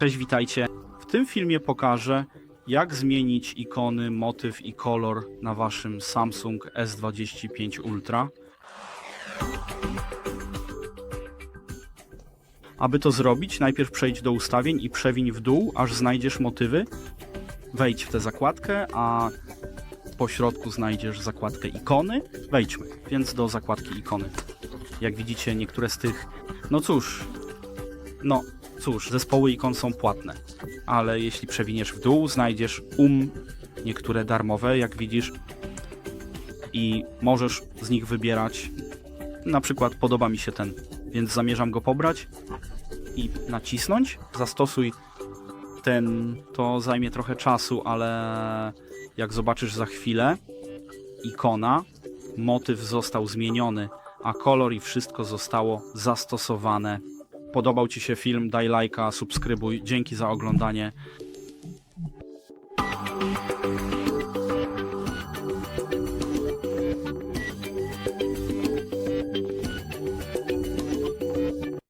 Cześć, witajcie. W tym filmie pokażę, jak zmienić ikony, motyw i kolor na waszym Samsung S25 Ultra. Aby to zrobić, najpierw przejdź do ustawień i przewiń w dół, aż znajdziesz motywy. Wejdź w tę zakładkę, a po środku znajdziesz zakładkę ikony. Wejdźmy więc do zakładki ikony. Jak widzicie, niektóre z tych, no cóż, no cóż, zespoły ikon są płatne, ale jeśli przewiniesz w dół, znajdziesz um, niektóre darmowe, jak widzisz, i możesz z nich wybierać. Na przykład podoba mi się ten, więc zamierzam go pobrać i nacisnąć. Zastosuj ten, to zajmie trochę czasu, ale jak zobaczysz za chwilę, ikona, motyw został zmieniony, a kolor i wszystko zostało zastosowane. Podobał Ci się film? Daj lajka, subskrybuj. Dzięki za oglądanie